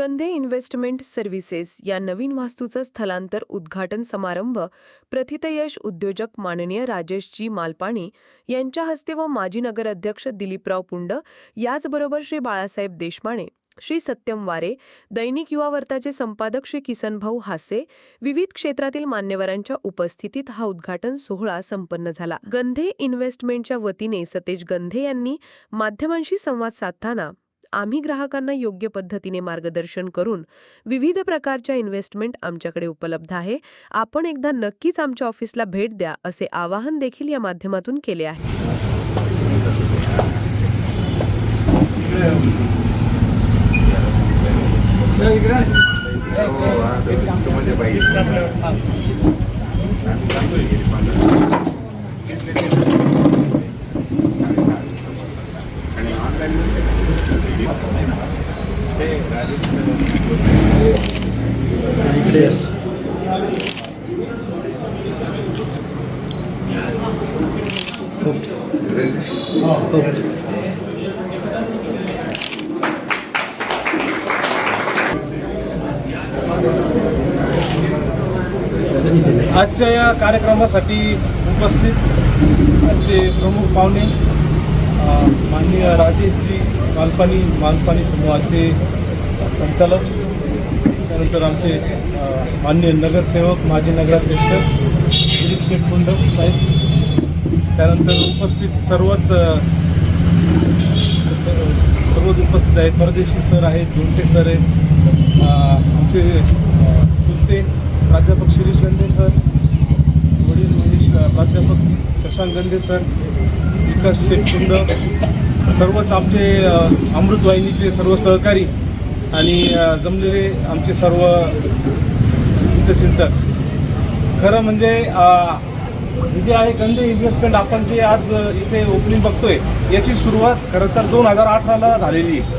Gandhe investment services या नवीन वास्तूचं स्थलांतर उद्घाटन समारंभ प्रथितयश उद्योजक माननीय राजेशजी मालपाणी यांच्या हस्ते व माजी नगराध्यक्ष दिलीपराव पुंड याचबरोबर श्री बाळासाहेब देशमाणे श्री सत्यम वारे दैनिक युवा वर्ताचे संपादक श्री किसनभाऊ हासे विविध क्षेत्रातील मान्यवरांच्या उपस्थितीत हा उद्घाटन सोहळा संपन्न झाला. गंधे इन्व्हेस्टमेंटच्या वतीने सतेज गंधे यांनी माध्यमांशी संवाद साधताना आम्ही ग्राहकांना योग्य पद्धतीने मार्गदर्शन करून विविध प्रकारच्या इन्व्हेस्टमेंट आमच्याकडे उपलब्ध आहे. आपण एकदा नक्कीच आमच्या ऑफिसला भेट द्या असे आवाहन देखील या माध्यमातून केले आहे. आजच्या या कार्यक्रमासाठी उपस्थित आजचे प्रमुख पाहुणे माननीय राजेशजी मालपानी मालपानी समूहाचे संचालक त्यानंतर आमचे माननीय नगरसेवक माजी नगराध्यक्ष दिलीप शेटकुंड साहेब. त्यानंतर उपस्थित सर्वच सर्वच उपस्थित आहेत. परदेशी सर आहेत झुंटे सर आहेत आमचे चुलते प्राध्यापक शिरीष गंधे सर वडील महेश प्राध्यापक शशांक गंधे सर विकास शेतकुंड सर्वच आमचे अमृतवाहिनीचे सर्व सहकारी आणि जमलेले आमचे सर्व हितचिंतक. खरं म्हणजे जे आहे गंदे इन्व्हेस्टमेंट आपण जे आज इथे ओपनिंग बघतोय याची सुरुवात खरं तर दोन हजार अठराला झालेली आहे.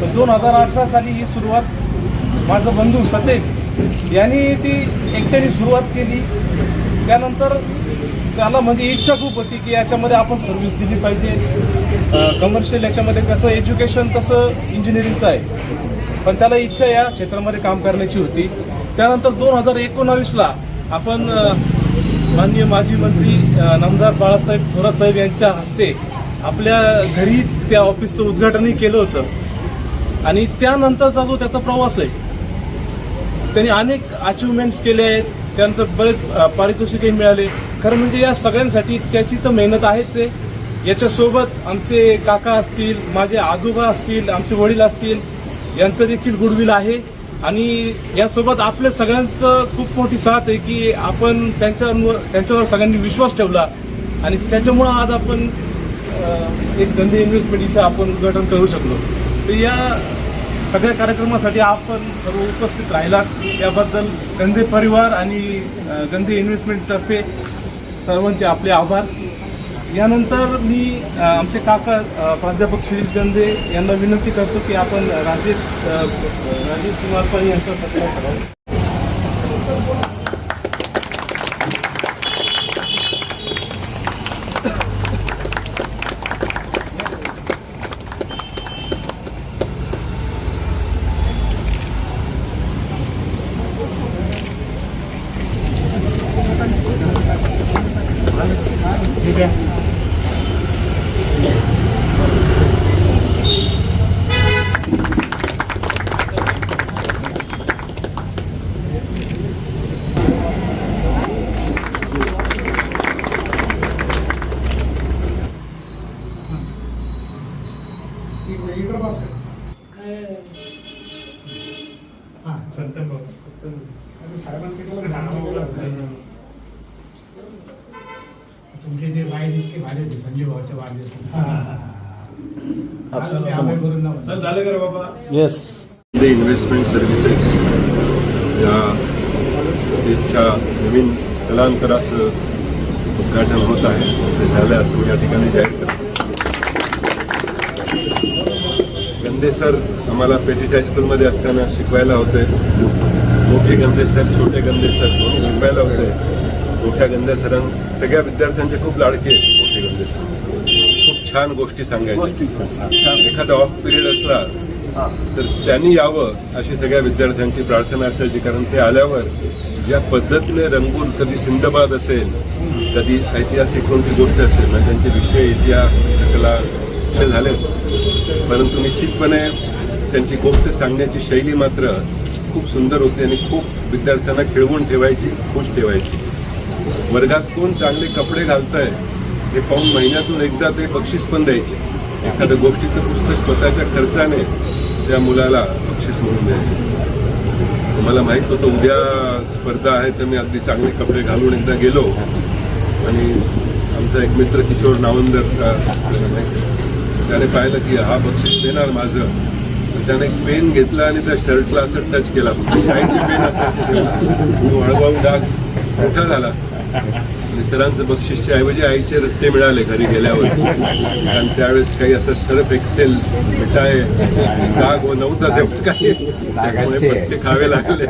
तर दोन हजार अठरा साली ही सुरुवात माझं बंधू सतेज यांनी ती एकट्याने सुरुवात केली. त्यानंतर त्याला म्हणजे इच्छा खूप होती की याच्यामध्ये आपण सर्व्हिस दिली पाहिजे. कमर्शियल याच्यामध्ये त्याचं एज्युकेशन तसं इंजिनिअरिंगचं आहे. पण त्याला इच्छा या क्षेत्रामध्ये काम करण्याची होती. त्यानंतर दोन हजार एकोणावीसला आपण माननीय माजी मंत्री नमदार नामदार बाळासाहेब थोरात साहेब यांच्या हस्ते आपल्या घरीच त्या ऑफिसचं उद्घाटनही केलं होतं. आणि त्यानंतरचा जो त्याचा प्रवास आहे त्यांनी अनेक अचिव्हमेंट्स केले आहेत. त्यानंतर बरेच पारितोषिकही मिळाले. खरं म्हणजे या सगळ्यांसाठी त्याची तर मेहनत आहेच आहे. याच्यासोबत आमचे काका असतील माझे आजोबा असतील आमचे वडील असतील यांचं देखील गुडविल आहे. आणि यासोबत आपल्या सगळ्यांचं खूप मोठी साथ आहे की आपण त्यांच्यावर त्यांच्यावर सगळ्यांनी विश्वास ठेवला. आणि त्याच्यामुळं आज आपण एक गंधे इन्व्हेस्टमेंट इथं आपण उद्घाटन करू शकलो. तर या सगळ्या कार्यक्रमासाठी आपण सर्व उपस्थित राहिलात. याबद्दल गंधे परिवार आणि अ, गंधे इन्व्हेस्टमेंटतर्फे सर्वांचे आपले आभार. यानंतर मी आमचे काका प्राध्यापक शिरीष गंधे यांना विनंती करतो की आपण राजेश राजेश कुमार पण यांचा सत्कार करावा तुमचे जे बाई इतके भारी होते संजय भाऊचे वाढदिवस असं- आज आम्ही करून नव्हतं. चल झालं का बाबा येस द इन्व्हेस्टमेंट सर्व्हिसेस या देशच्या नवीन स्थलांतराचं उद्घाटन होत आहे. ते झालं असं मी या ठिकाणी जाहीर करतो. गंदे सर आम्हाला पेटीट हायस्कूलमध्ये असताना शिकवायला होते. मोठे गंदे सर छोटे गंदे सर दोन्ही शिकवायला होते. मोठ्या गंदे सरां सगळ्या विद्यार्थ्यांचे खूप लाडके मोठे गंदे सर. खूप छान गोष्टी सांगायचे. एखादा ऑफ पिरियड असला तर त्यांनी यावं अशी सगळ्या विद्यार्थ्यांची प्रार्थना असायची कारण ते आल्यावर ज्या पद्धतीने रंगून कधी सिंधबाद असेल कधी ऐतिहासिक कोणती गोष्ट असेल म्हणजे त्यांचे विषय इतिहास कला विषय झाले. परंतु निश्चितपणे त्यांची गोष्ट सांगण्याची शैली मात्र खूप सुंदर होती आणि खूप विद्यार्थ्यांना खिळवून ठेवायची खुश ठेवायची. वर्गात कोण चांगले कपडे घालताय हे पाहून महिन्यातून एकदा ते बक्षीस पण द्यायचे. एखाद्या गोष्टीचं पुस्तक स्वतःच्या खर्चाने त्या मुलाला बक्षीस म्हणून द्यायचे. मला माहीत होतं उद्या स्पर्धा आहे तर मी अगदी चांगले कपडे घालून एकदा गेलो. आणि आमचा एक मित्र किशोर नावंदर त्याने पाहिलं की हा बक्षीस देणार माझं. त्याने एक पेन घेतला आणि त्या शर्टला असं टच केला. शाईची पेन असं हळूहळू डाग मोठा झाला. सरांचं बक्षीसच्या ऐवजी आईचे रट्टे मिळाले घरी गेल्यावर. कारण त्यावेळेस काही असं सर्फ एक्सेल मिठाय डाग व नव्हता काही. त्यामुळे पट्टे खावे लागले.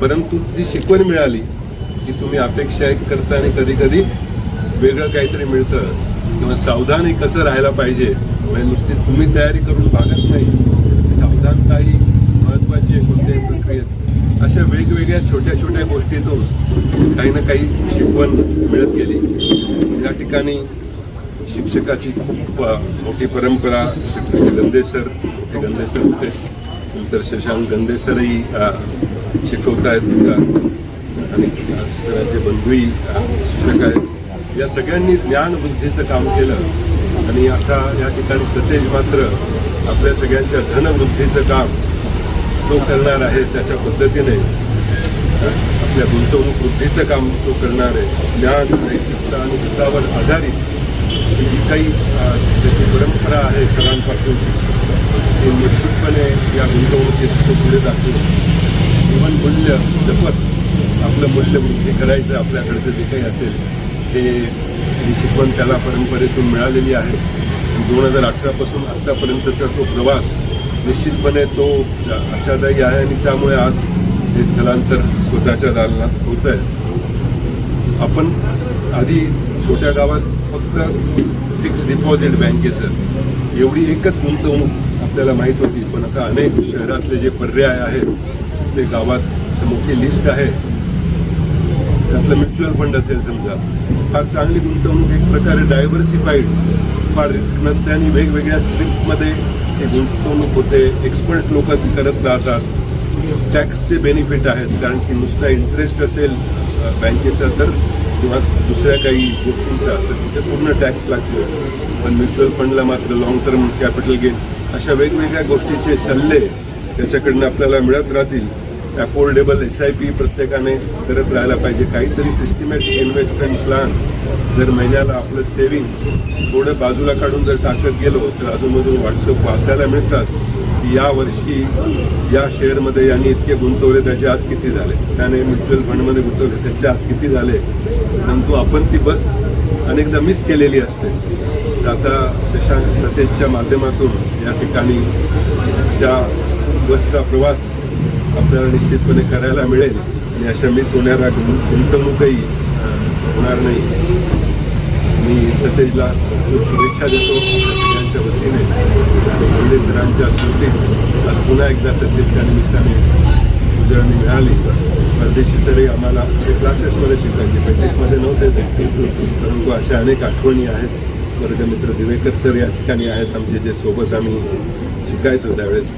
परंतु ती शिकवण मिळाली की तुम्ही अपेक्षा एक करता आणि कधी कधी वेगळं काहीतरी मिळतं. किंवा सावधानी कसं राहायला पाहिजे म्हणजे नुसती तुम्ही तयारी करून भागत नाही. सावधानता ही महत्वाची आहे कोणत्याही प्रक्रियेत अशा वेगवेगळ्या छोट्या छोट्या गोष्टीतून काही ना काही शिकवण मिळत गेली. या ठिकाणी शिक्षकाची खूप मोठी परंपरा शिक्षक गंदेसर सर गंदेसर होते. नंतर शशांक गंदेसरही शिकवत आहेत आणि सरांचे बंधूही शिक्षक आहेत. या सगळ्यांनी ज्ञान बुद्धीचं काम केलं. आणि आता या ठिकाणी सतेज मात्र आपल्या सगळ्यांच्या धनवृद्धीचं काम तो करणार आहे त्याच्या पद्धतीने. आपल्या गुंतवणूक वृद्धीचं काम तो करणार आहे. ज्ञान नैतिकता आणि हितावर आधारित जी काही त्याची परंपरा आहे सरांपासून ती निश्चितपणे या गुंतवणुकीत तो पुढे दाखवून जीवन मूल्य जपत आपलं मूल्य वृद्धी करायचं आपल्याकडचं जे काही असेल ते ही शिकवण त्याला परंपरेतून मिळालेली आहे. दोन हजार अठरापासून आत्तापर्यंतचा तो प्रवास निश्चितपणे तो आशादायी आहे आणि त्यामुळे आज हे स्थलांतर स्वतःच्या दालनात होत आहे. आपण आधी छोट्या गावात फक्त फिक्स डिपॉझिट बँकेचं एवढी एकच गुंतवणूक आपल्याला माहीत होती पण आता अनेक शहरातले जे पर्याय आहेत ते गावात मोठी लिस्ट आहे. त्यातलं म्युच्युअल फंड असेल समजा. फार चांगली गुंतवणूक एक प्रकारे डायव्हर्सिफाईड फार रिस्क नसते आणि वेगवेगळ्या स्ट्रीपमध्ये गुंतवणूक होते. एक्सपर्ट लोक ती करत राहतात. टॅक्सचे बेनिफिट आहेत. कारण की नुसता इंटरेस्ट असेल बँकेचा तर किंवा दुसऱ्या काही गोष्टींचा तर तिथे पूर्ण टॅक्स लागतो. पण म्युच्युअल फंडला मात्र लॉंग टर्म कॅपिटल गेन अशा वेगवेगळ्या गोष्टीचे सल्ले त्याच्याकडनं आपल्याला मिळत राहतील. अफोर्डेबल एस आय पी प्रत्येकाने करत राहायला पाहिजे. काहीतरी सिस्टमॅटिक इन्व्हेस्टमेंट प्लॅन जर महिन्याला आपलं सेव्हिंग थोडं बाजूला काढून जर टाकत गेलो तर अजूनमधून व्हॉट्सअप वाचायला मिळतात की या वर्षी या शेअरमध्ये यांनी इतके गुंतवले त्याचे आज किती झाले? त्याने म्युच्युअल फंडमध्ये गुंतवले त्याचे आज किती झाले? परंतु आपण ती बस अनेकदा मिस केलेली असते. तर आता शशांक सतेजच्या माध्यमातून या ठिकाणी त्या बसचा प्रवास आपल्याला निश्चितपणे करायला मिळेल. आणि अशा मी सोन्या गुं- गुंतवणूकही होणार नाही. मी ससेजला खूप शुभेच्छा देतो. सगळ्यांच्या वतीने मुंडे सरांच्या स्मृतीत आज पुन्हा एकदा सतेजच्या निमित्ताने उजळणी मिळाली. परदेशी तरी आम्हाला ते क्लासेसमध्ये शिकायचे प्रत्येकमध्ये नव्हते ते. परंतु अशा अनेक आठवणी आहेत. वर्गमित्र दिवेकर सर या ठिकाणी आहेत. आमचे जे सोबत आम्ही शिकायचो त्यावेळेस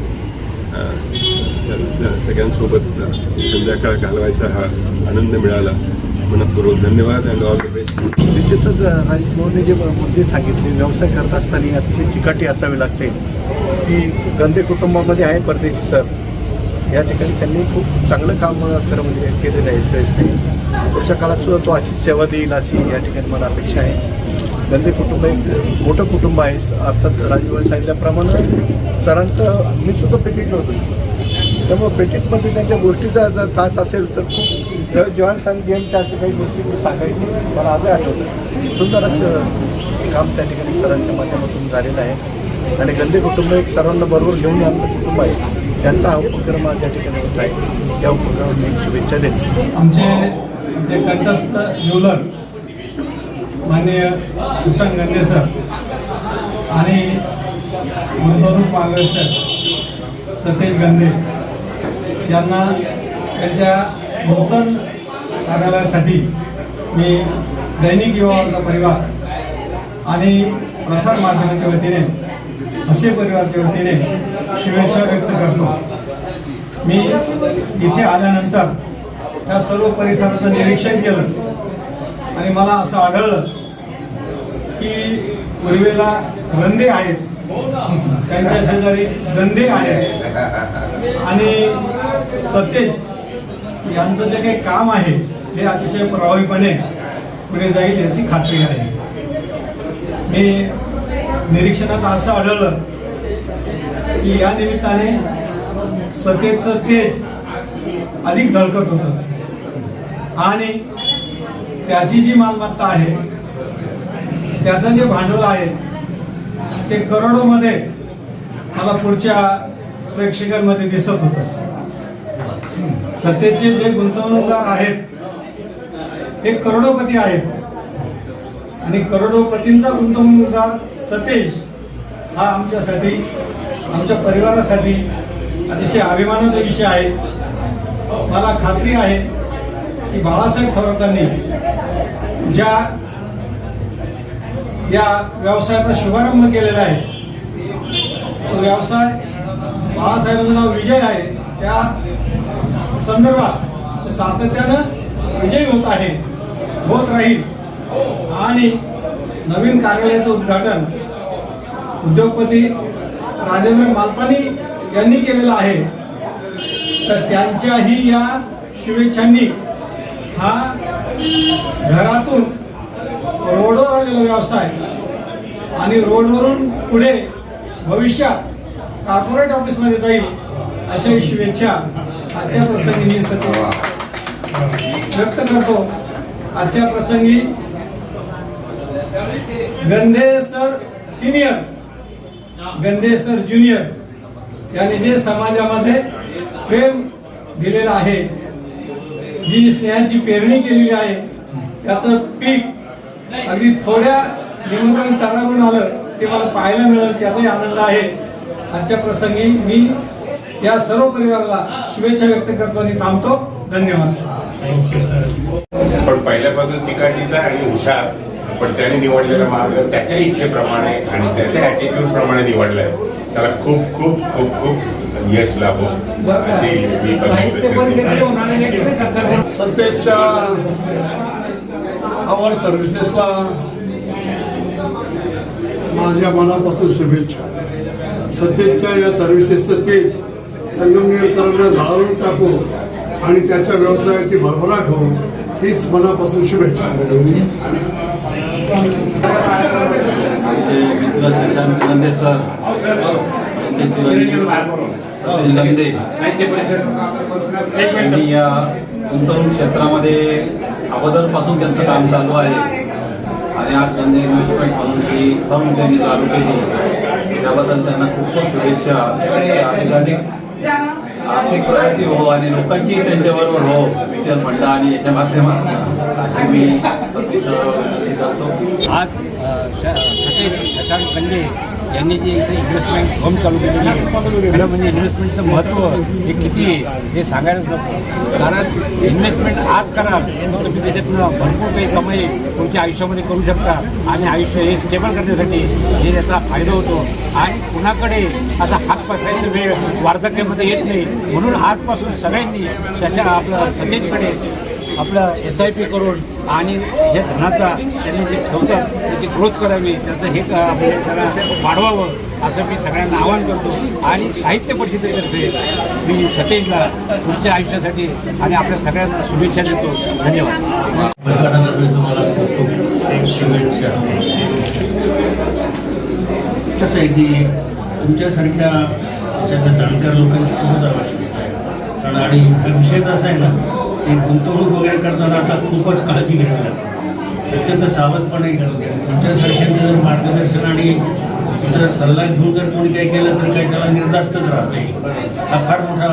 सगळ्यांसोबत संध्याकाळ घालवायचा हा आनंद मिळाला मनपूर्वक. धन्यवाद अँड ऑल द बेस्ट निश्चितच राजेश जे मुद्दे सांगितले व्यवसाय करत असताना अतिशय चिकाटी असावी लागते. की गंदे कुटुंबामध्ये आहे परदेशी सर. या ठिकाणी त्यांनी खूप चांगलं काम खरं म्हणजे केलेलं आहे श्रेयसने पुढच्या काळात सुद्धा तो अशी सेवा देईल अशी या ठिकाणी मला अपेक्षा आहे. धंदे कुटुंब एक मोठं कुटुंब आहे. आताच राजूभाई सांगितल्याप्रमाणे सरांचं मी सुद्धा पेटीत होतो. त्यामुळे पेटीटमध्ये त्यांच्या गोष्टीचा जर तास असेल तर खूप जर सांग गेमच्या अशा काही गोष्टी मी सांगायची. मला आजही आठवतं. सुंदरच काम त्या ठिकाणी सरांच्या माध्यमातून झालेलं आहे. आणि गंदे कुटुंब एक सर्वांना बरोबर घेऊन आणलं कुटुंब आहे. त्यांचा हा उपक्रम आज या ठिकाणी होत आहे. त्या उपक्रमाला मी शुभेच्छा देतो. आमचे जे कंठस्थ ज्वेलर माननीय सुशांत गंगे सर आणि गुंतवणूक मार्गदर्शक सतेज गंधे यांना त्यांच्या नूतन कार्यालयासाठी मी दैनिक युवा परिवार आणि प्रसार माध्यमांच्या वतीने हसे परिवारच्या वतीने शुभेच्छा व्यक्त करतो. मी इथे आल्यानंतर या सर्व परिसराचं निरीक्षण केलं. आणि मला असं आढळलं की पूर्वेला रंदे आहेत. त्यांच्या शेजारी गंधे आहेत. आणि सतेज यांचं जे काही काम आहे हे अतिशय प्रभावीपणे पुढे जाईल याची खात्री आहे. मी निरीक्षणात असं आढळलं की या निमित्ताने सतेजचं तेज अधिक झळकत होतं. आणि त्याची जी मालमत्ता आहे त्याचं जे भांडवल आहे ते करोडोमध्ये मला पुढच्या प्रेक्षकांमध्ये दिसत होतं. सत्तेचे जे गुंतवणूकदार आहेत हे करोडोपती आहेत. आणि करोडोपतींचा गुंतवणूकदार सतेश हा आमच्यासाठी आमच्या परिवारासाठी अतिशय अभिमानाचा विषय आहे. मला खात्री आहे की बाळासाहेब थोरातांनी ज्या या व्यवसायाचा शुभारंभ केलेला आहे तो व्यवसाय बाळासाहेबांचं नाव विजय आहे त्या संदर्भात सातत्यानं विजयी होत आहे होत राहील. आणि नवीन कार्यालयाचं उद्घाटन उद्योगपती राजेंद्र मालपानी यांनी केलेलं आहे. तर त्यांच्याही या शुभेच्छांनी हा घरातून रोडवर आलेला व्यवसाय आणि रोडवरून पुढे भविष्यात कॉर्पोरेट ऑफिसमध्ये जाईल अशा शुभेच्छा आजच्या प्रसंगी मी सत्य व्यक्त करतो. आजच्या प्रसंगी Gandhe sir senior Gandhe sir junior यांनी जे समाजामध्ये प्रेम दिलेलं आहे जी स्नेहाची पेरणी केलेली आहे त्याचं पीक अगदी थोड्या निमंत्रण तारावरून आलं ते मला पाहायला मिळेल त्याचाही आनंद आहे. आजच्या प्रसंगी मी या सर्व परिवाराला शुभेच्छा व्यक्त करतो आणि थांबतो. धन्यवाद. पण पहिल्यापासून चिकाटीचा आणि हुशार पण त्याने निवडलेला मार्ग त्याच्या इच्छेप्रमाणे आणि त्याच्या ॲटिट्यूड प्रमाणे निवडलाय. त्याला खूप खूप खूप खूप यश लाभो. अशी मी आवर सर्व्हिसेसला माझ्या मनापासून शुभेच्छा. सत्तेच्या या सर्व्हिसेसचं तेज संगमनेरकरांना झळावून टाकू आणि त्याच्या व्यवसायाची भरभराट हो हीच मनापासून शुभेच्छा. मित्र सर धंदे चिरंजीव यांनी या गुंतवणूक क्षेत्रामध्ये अगोदरपासून त्यांचं काम चालू आहे. आणि आज गंदे इन्व्हेस्टमेंट म्हणून ही फर्म त्यांनी चालू केली. त्याबद्दल त्यांना खूप खूप शुभेच्छा. अधिकाधिक आर्थिक प्रगती हो आणि लोकांची त्यांच्याबरोबर हो विचार म्हणता आणि याच्या माध्यमात अशी मी परमेश्वराला विनंती करतो. आज शशांक कंदे यांनी जे इथे इन्व्हेस्टमेंट होम चालू केलेली आहे खरं म्हणजे इन्व्हेस्टमेंटचं महत्त्व हे किती आहे हे सांगायलाच नको. कारण इन्व्हेस्टमेंट आज करा तर तुम्ही त्याच्यातनं भरपूर काही कमाई तुमच्या आयुष्यामध्ये करू शकता आणि आयुष्य हे स्टेबल करण्यासाठी हे त्याचा फायदा होतो. आणि कुणाकडे असा हात पसरायचा वेळ वार्धक्यामध्ये येत नाही म्हणून आजपासून सगळ्यांनी शशा आपलं सतेजकडे आपलं एस आय पी करून आणि जे धनाचा त्यांनी जे ठेवतात त्याची ग्रोथ करावी त्याचं हे म्हणजे त्याला वाढवावं असं मी सगळ्यांना आवाहन करतो. आणि साहित्य परिषदेतर्फे मी सतेजला पुढच्या आयुष्यासाठी आणि आपल्या सगळ्यांना शुभेच्छा देतो. धन्यवाद. शुभेच्छा कसं आहे की तुमच्यासारख्या जाणकार लोकांची खूपच आवश्यकता आहे. कारण आणि हा विषयच असा आहे ना गुंतवणूक वगैरे करताना आता खूपच काळजी घ्यावी लागते. अत्यंत सावधपणे करते तुमच्यासारख्यांचं जर मार्गदर्शन आणि जर सल्ला घेऊन जर कोणी काही केलं तर काही त्याला निर्धास्तच राहता. येईल हा फार मोठा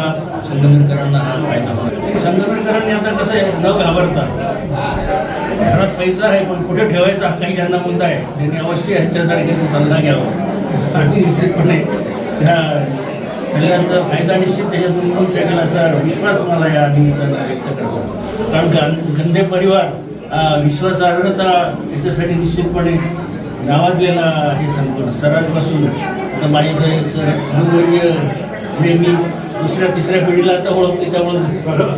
संगमनकरांना हा फायदा होणार संगमेरकरांनी आता कसं आहे न घाबरता. घरात पैसा आहे पण कुठे ठेवायचा काही ज्यांना मुद्दा आहे? त्यांनी अवश्य ह्यांच्यासारख्यांचा सल्ला घ्यावा. आणि निश्चितपणे त्या सगळ्यांचा फायदा निश्चित त्याच्यातून मिळू शकेल असा विश्वास मला या निमित्तानं व्यक्त करतो. कारण गं- गंदे परिवार विश्वासार्हता याच्यासाठी निश्चितपणे नावाजलेला हे संपूर्ण सरांपासून आता माझे सर अनुभवनीय नेहमी दुसऱ्या तिसऱ्या पिढीला आता ओळखते त्यामुळं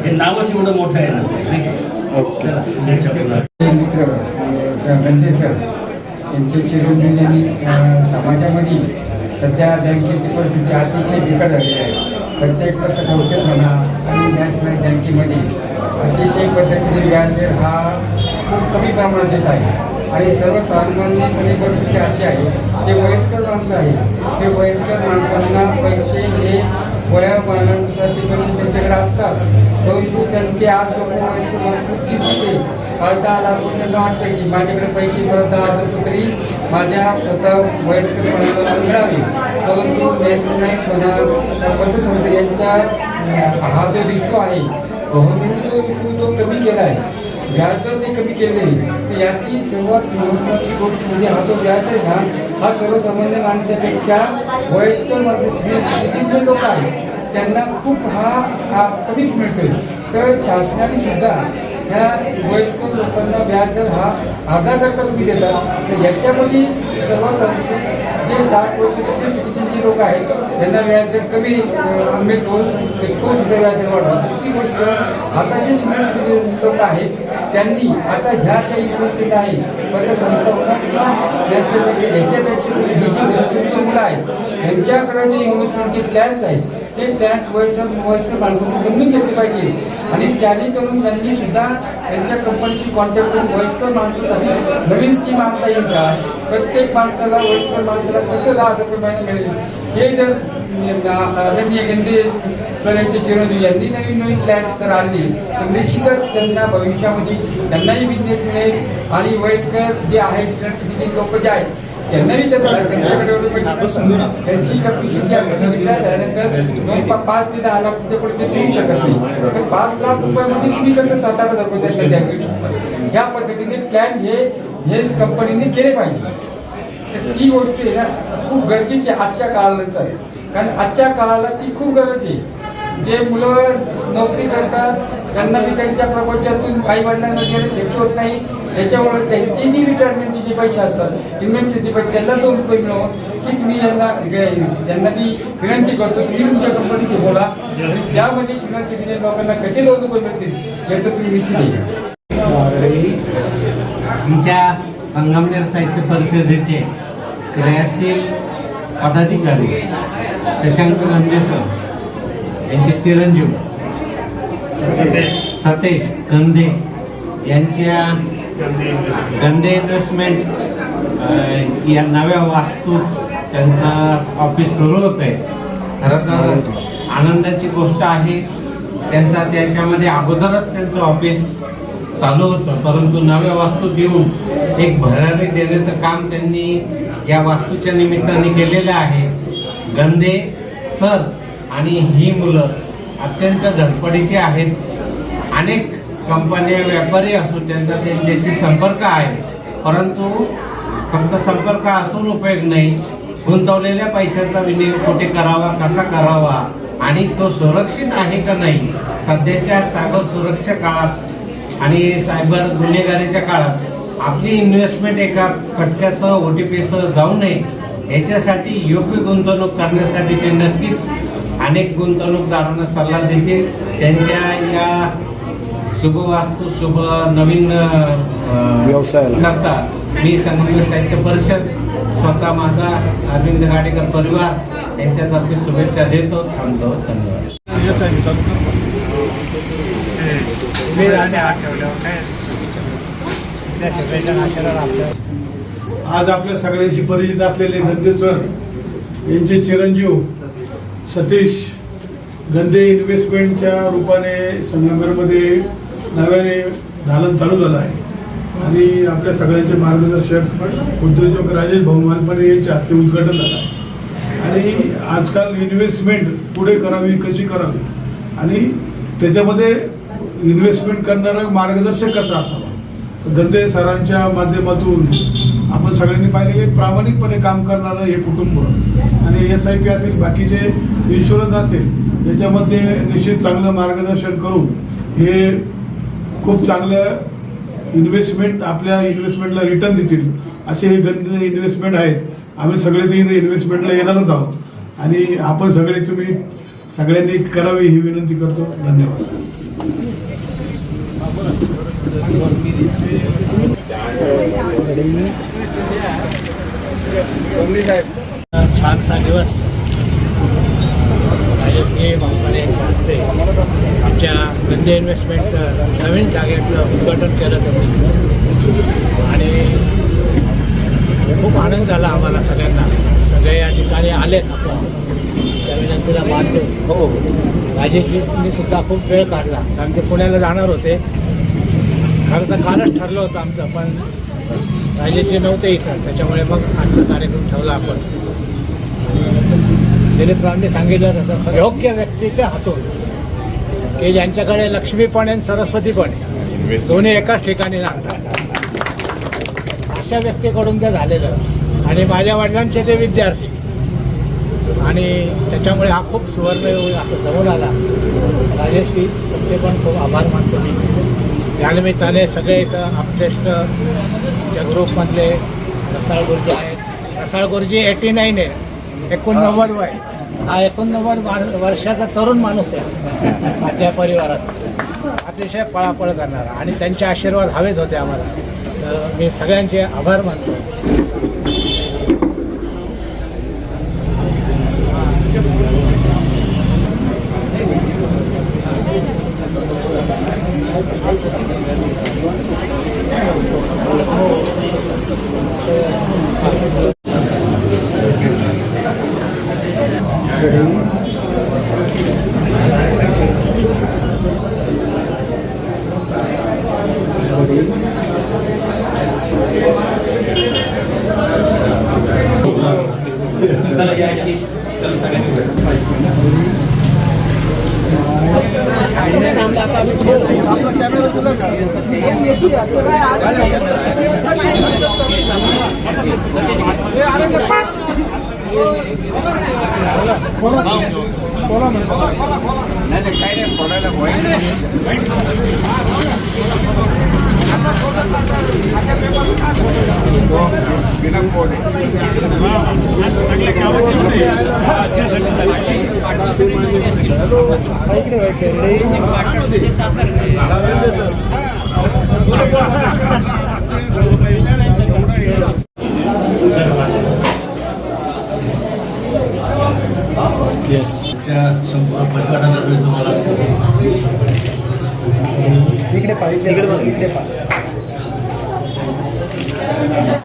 हे नावच एवढं मोठं आहे ना. मित्र गंदे सर. यांचे चिरंजीव समाजामध्ये सध्या बँकेची परिस्थिती अतिशय बिकट झालेली आहे. प्रत्येक पतसंस्थेत म्हणा आणि नॅशनल बँकेमध्ये अतिशय पद्धतीने व्याजदर हा खूप कमी प्रमाणात देत आहे. आणि सर्वसामान्यपणे परिस्थिती अशी आहे ते वयस्कर माणसं आहे ते वयस्कर माणसांना पैसे हे वयामानानुसार ते पैसे त्यांच्याकडे असतात परंतु त्यांचे आज लोक वयस्कर माणसं किती पाच दहा लाख त्यांना वाटतं की माझ्याकडे पैकी परत दहा हजार रुपये तरी माझ्या स्वतः वयस्कर माणसाला मिळावे परंतु नॅशनल बँक म्हणा पतसंस्था यांचा हा जो रिस्को आहे गव्हर्नमेंटने जो रिस्को जो कमी केला आहे व्याजदर ते कमी केले नाही तर याची सर्वात महत्त्वाची गोष्ट म्हणजे हा जो व्याज आहे ना हा सर्वसामान्य माणसापेक्षा वयस्कर माणसं सिनियर जे म्हणजे लोक आहेत त्यांना खूप हा हा कमीच मिळतोय. तर शासनाने सुद्धा ह्या वयस्कर लोकांना व्याजदर हा अर्धा टक्का तुम्ही देतात तर याच्यामध्ये सांगितले जे साठ वर्षाचे सिनियर लोक आहेत त्यांना व्याजदर कमी मिळतो दोन रुपये व्याजदर वाढवा दुसरी गोष्ट आता जे सिनियर सिटीजन लोक आहेत त्यांनी आता ह्या ज्या इन्व्हेस्टमेंट आहे पतसंस्था म्हणा किंवा व्याजदर याच्यापेक्षा हे जे वयस्कर मुलं आहेत त्यांच्याकडे जे इन्व्हेस्टमेंटचे प्लॅन्स आहेत ते प्लॅन्स वयस्कर वयस्कर माणसांनी समजून घेतली पाहिजे. आणि त्याने करून त्यांनी सुद्धा त्यांच्या कंपनीशी कॉन्टॅक्ट करून वयस्कर माणसासाठी नवीन स्कीम आणता येईल का? प्रत्येक माणसाला वयस्कर माणसाला कसं दहा हजार रुपये महिना मिळेल? हे जर अं, आदरणीय गेंदे सर यांचे चिरंजीव यांनी नवीन नवीन प्लॅन्स तर आणले तर निश्चितच त्यांना भविष्यामध्ये त्यांनाही बिझनेस मिळेल. आणि वयस्कर जे आहे सिनियर सिटीजन लोक जे आहेत त्यांनाही त्याचा पा- पाच ते दहा लाख रुपये ते देऊ शकत नाही. तर पाच लाख रुपयामध्ये तुम्ही कसं सात आठ हजार रुपये त्यांना ह्या पद्धतीने प्लॅन हे हे कंपनीने केले पाहिजे. तर ती गोष्ट आहे ना खूप गरजेची आहे आजच्या काळालाच आहे कारण आजच्या काळाला ती खूप गरज आहे. जे मुलं नोकरी करतात त्यांना बी त्यांच्या प्रपंचातून आई वडिलांना देणं शक्य होत नाही. त्याच्यामुळे त्यांची जी रिटायरमेंटची जी पैसे असतात इन्व्हेस्टचे पैसे त्यांना दोन रुपये मिळवून हीच मी यांना त्यांना मी विनंती करतो तुम्ही तुमच्या कंपनीशी बोला. त्यामध्ये सिनियर सिटीजन लोकांना कसे दोन रुपये मिळतील याचं तुम्ही निश्चित आमच्या संगमनेर साहित्य परिषदेचे क्रियाशील पदाधिकारी शशांक गंधेसर यांचे चिरंजीव सतेश. गंधे. यांच्या गंधे इन्व्हेस्टमेंट या नव्या वास्तूत त्यांचं ऑफिस सुरू होत आहे खरं तर आनंदाची गोष्ट आहे. त्यांचा त्याच्यामध्ये अगोदरच त्यांचं ऑफिस चालू होतं. परंतु नव्या वास्तूत येऊन एक भरारी देण्याचं काम त्यांनी या वास्तूच्या निमित्ताने केलेलं आहे. गंदे सर आणि ही मुलं अत्यंत धडपडीचे आहेत. अनेक कंपन्या व्यापारी असून त्यांचा त्यांच्याशी संपर्क आहे. परंतु फक्त संपर्क असून उपयोग नाही. गुंतवलेल्या पैशाचा विनियोग कुठे करावा कसा करावा आणि तो सुरक्षित आहे का नाही? सध्याच्या सायबर सुरक्षा काळात आणि सायबर गुन्हेगारीच्या काळात आपली इन्व्हेस्टमेंट एका फटक्यासह ओ टी पीसह जाऊ नये. याच्यासाठी योग्य गुंतवणूक करण्यासाठी ते नक्कीच अनेक गुंतवणूकदारांना सल्ला देतील. त्यांच्या या शुभ वास्तू शुभ नवीन अ, व्यवसायाला. करता मी संगमेश्वर साहित्य परिषद स्वतः माझा अरविंद गाडेकर परिवार यांच्यातर्फे शुभेच्छा देतो. थांबतो. धन्यवाद. आज आपल्या सगळ्यांशी परिचित असलेले गंदे सर यांचे चिरंजीव सतीश गंदे इन्व्हेस्टमेंटच्या रूपाने संगमेरमध्ये नव्याने दालन चालू झालं आहे. आणि आपल्या सगळ्यांचे मार्गदर्शक उद्योजक राजेश भाऊ मालपाने यांच्या हस्ते उद्घाटन झालं आहे. आणि आजकाल इन्व्हेस्टमेंट पुढे करावी कशी करावी? आणि त्याच्यामध्ये इन्व्हेस्टमेंट करणारा मार्गदर्शक कसा असावा? गंदे सरांच्या माध्यमातून आपण सगळ्यांनी पाहिले की प्रामाणिकपणे काम करणारं हे कुटुंब. आणि एस आय पी असेल बाकीचे इन्शुरन्स असेल याच्यामध्ये निश्चित चांगलं मार्गदर्शन करून हे खूप चांगलं इन्व्हेस्टमेंट आपल्या इन्व्हेस्टमेंटला रिटर्न देतील असे हे गण इन्व्हेस्टमेंट आहेत. आम्ही सगळे ते इन्व्हेस्टमेंटला येणारच आहोत. आणि आपण सगळे तुम्ही सगळ्यांनी करावी ही विनंती करतो. धन्यवाद. छानसा दिवस. राजकीय भावनाने असते आमच्या गंदे इन्व्हेस्टमेंटचं नवीन जागेतलं उद्घाटन केलं त्यांनी आणि खूप आनंद झाला आम्हाला सगळ्यांना. सगळे या ठिकाणी आलेत आपण तुला मानतो हो हो. राजेशजींनी सुद्धा खूप वेळ काढला. कारण ते पुण्याला जाणार होते. खरं तर कालच ठरलं होतं आमचं पण राजेशजी नव्हते इथं. त्याच्यामुळे मग आजचा कार्यक्रम ठेवला आपण. दिलीप सांगितलं तसं योग्य व्यक्तीच्या हातून की ज्यांच्याकडे लक्ष्मी पण आहे आणि सरस्वती पण आहे दोन्ही एकाच ठिकाणी लागतात. अशा व्यक्तीकडून ते झालेलं. आणि माझ्या वडिलांचे ते विद्यार्थी. आणि त्याच्यामुळे हा खूप सुवर्ण असं जवळ आला. राजेशजी तुमचे पण खूप आभार मानतो मी. त्यानिमित्ताने सगळे इथं आपटेस्ट त्या ग्रुपमधले रसाळ गुरुजी आहेत. रसाळ गुरुजी एटी नाईन आहे. एकोणनव्वद वय. हा एकोणनव्वद वर्षाचा तरुण माणूस आहे. माझ्या परिवारात. अतिशय पळापळ करणारा. आणि त्यांचे आशीर्वाद हवेच होते आम्हाला. तर मी सगळ्यांचे आभार मानतो. Gracias. इकडे पाहिजे. परिवारातर्फे तुम्हाला इकडे पाहिजे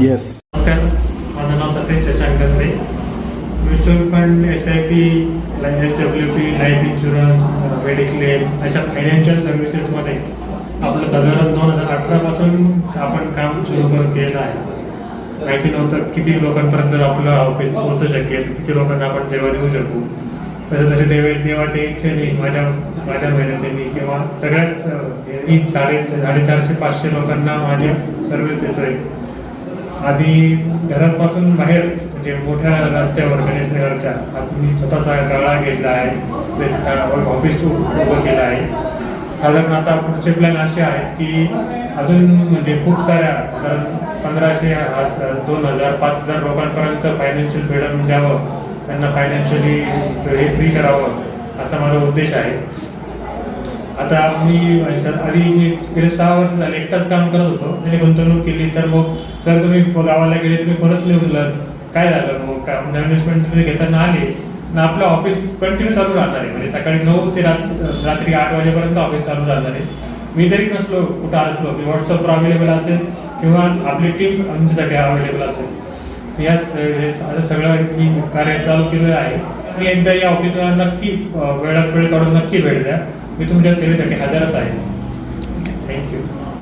येस नमस्कार माझं नाव Satish Shashank Gande mutual fund S I P S W P life insurance mediclaim अशा फायनान्शियल सर्व्हिसेसमध्ये आपलं साधारण दोन हजार अठरापासून आपण काम सुरू करून केलेलं आहे. माहिती नव्हतं किती लोकांपर्यंत आपलं ऑफिस पोहोचू शकेल किती लोकांना आपण सेवा देऊ शकू. तसे तसे देव देवाच्या इच्छेने माझ्या माझ्या मेहनतीने किंवा सगळ्याच मी साडे साडेचारशे पाचशे लोकांना माझे सर्व्हिस देतोय. आधी घरापासून बाहेर म्हणजे मोठ्या रस्त्यावर गणेश नगरच्या मी स्वतःचा गाळा घेतला आहे. ते ऑफिस उभं केलं आहे. साधारण आता पुढचे प्लॅन असे आहेत की अजून म्हणजे खूप साऱ्या पंधराशे दोन हजार पाच हजार लोकांपर्यंत फायनान्शियल फ्रीडम द्यावं. त्यांना फायनान्शियली हे फ्री करावं असा माझा उद्देश आहे. आता मी ह्याच्यात आधी मी गेले सहा वर्ष झाले एकटाच काम करत होतो. त्याने गुंतवणूक केली तर मग सर तुम्ही गावाला गेले तुम्ही परत निघलं काय झालं? मग का म्हणजे इन्व्हेस्टमेंट तुम्ही घेताना आले. ना आपलं ऑफिस कंटिन्यू चालू राहणार आहे. म्हणजे सकाळी नऊ ते रात- रात्री आठ वाजेपर्यंत ऑफिस चालू राहणार आहे. मी जरी नसलो कुठं असलो. की व्हॉट्सअपवर अवेलेबल असेल किंवा आपली टीम आमच्यासाठी अवेलेबल असेल. या हे सगळं मी कार्य चालू केलेलं आहे. आणि एकदा या ऑफिसला नक्की वेळात वेळ काढून नक्की भेट द्या. मी तुमच्या सेवेसाठी हजरच आहे. थँक्यू